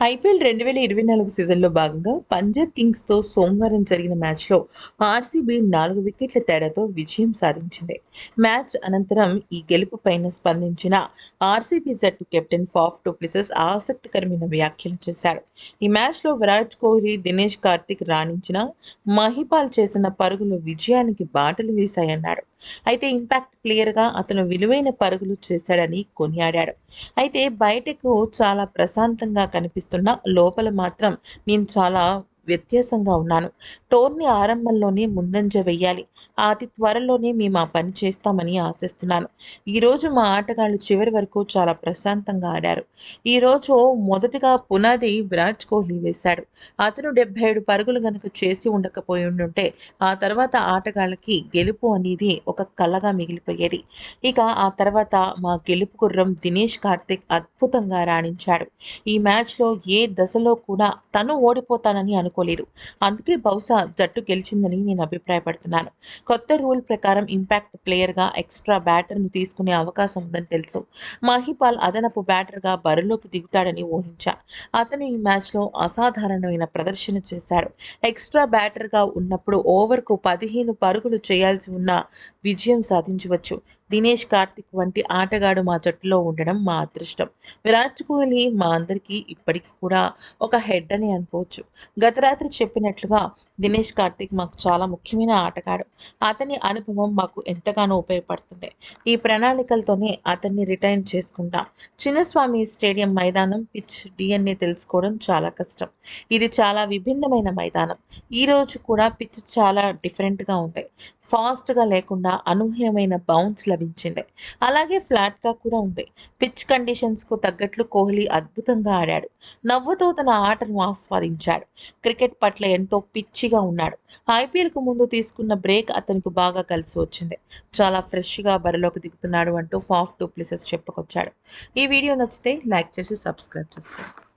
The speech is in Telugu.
ఐపీఎల్ రెండు వేల ఇరవై నాలుగు సీజన్లో భాగంగా పంజాబ్ కింగ్స్తో సోమవారం జరిగిన మ్యాచ్లో ఆర్సీబీ నాలుగు వికెట్ల తేడాతో విజయం సాధించింది. మ్యాచ్ అనంతరం ఈ గెలుపు పైన స్పందించిన ఆర్సీబీ జట్టు కెప్టెన్ ఫాఫ్ టూప్లిసెస్ ఆసక్తికరమైన వ్యాఖ్యలు చేశాడు ఈ మ్యాచ్లో విరాట్ కోహ్లీ దినేష్ కార్తిక్ రాణించిన మహిపాల్ చేసిన పరుగులు విజయానికి బాటలు వేశాయన్నాడు అయితే ఇంపాక్ట్ ప్లేయర్గా అతను విలువైన పరుగులు చేశాడని కొనియాడాడు. అయితే బయటకు చాలా ప్రశాంతంగా కనిపిస్తుంది కనిపిస్తున్న లోపల మాత్రం నేను చాలా వ్యత్యాసంగా ఉన్నాను. టోర్నీ ఆరంభంలోనే ముందంజ వెయ్యాలి అతి త్వరలోనే మేము ఆ పని చేస్తామని ఆశిస్తున్నాను. ఈరోజు మా ఆటగాళ్ళు చివరి వరకు చాలా ప్రశాంతంగా ఆడారు. ఈరోజు మొదటగా పునాది విరాట్ కోహ్లీ వేశాడు. అతను డెబ్బై ఏడు పరుగులు గనుక చేసి ఉండకపోయి ఉండుంటే ఆ తర్వాత ఆటగాళ్ళకి గెలుపు అనేది ఒక కళగా మిగిలిపోయేది. ఇక ఆ తర్వాత మా గెలుపు గుర్రం దినేష్ కార్తిక్ అద్భుతంగా రాణించాడు. ఈ మ్యాచ్లో ఏ దశలో కూడా తను ఓడిపోతానని అనుకోలేదు అందుకే బహుశా జట్టు గెలిచిందని నేను అభిప్రాయపడుతున్నాను. కొత్త రూల్ ప్రకారం ఇంపాక్ట్ ప్లేయర్గా ఎక్స్ట్రా బ్యాటర్ను తీసుకునే అవకాశం ఉందని తెలుసు. మహిపాల్ అదనపు బ్యాటర్గా బరిలోకి దిగుతాడని ఊహించా. అతను ఈ మ్యాచ్లో అసాధారణమైన ప్రదర్శన చేశాడు. ఎక్స్ట్రా బ్యాటర్గా ఉన్నప్పుడు ఓవర్కు పదిహేను పరుగులు చేయాల్సి ఉన్న విజయం సాధించవచ్చు. దినేష్ కార్తిక్ వంటి ఆటగాడు మా జట్టులో ఉండడం మా అదృష్టం. విరాట్ కోహ్లీ మా అందరికీ ఇప్పటికీ కూడా ఒక హెడ్ అని అనుకోవచ్చు. గత రాత్రి చెప్పినట్లుగా దినేష్ కార్తిక్ మాకు చాలా ముఖ్యమైన ఆటగాడు. అతని అనుభవం మాకు ఎంతగానో ఉపయోగపడుతుంది. ఈ ప్రణాళికలతోనే అతన్ని రిటైర్ చేసుకుంటాం. చిన్నస్వామి స్టేడియం మైదానం పిచ్ డిఎన్ఏ తెలుసుకోవడం చాలా కష్టం. ఇది చాలా విభిన్నమైన మైదానం. ఈ రోజు కూడా పిచ్ చాలా డిఫరెంట్గా ఉంది. ఫాస్ట్గా లేకుండా అనూహ్యమైన బౌన్స్ లభించింది. అలాగే ఫ్లాట్గా కూడా ఉంది. పిచ్ కండిషన్స్కు తగ్గట్లు కోహ్లీ అద్భుతంగా ఆడాడు. నవ్వుతో తన ఆటను ఆస్వాదించాడు. క్రికెట్ పట్ల ఎంతో పిచ్చిగా ఉన్నాడు. ఐపీఎల్కు ముందు తీసుకున్న బ్రేక్ అతనికి బాగా కలిసి వచ్చింది. చాలా ఫ్రెష్గా బరిలోకి దిగుతున్నాడు అంటూ ఫాఫ్ టూ ప్లేసెస్ చెప్పుకొచ్చాడు. ఈ వీడియో నచ్చితే లైక్ చేసి సబ్స్క్రైబ్ చేసుకోండి.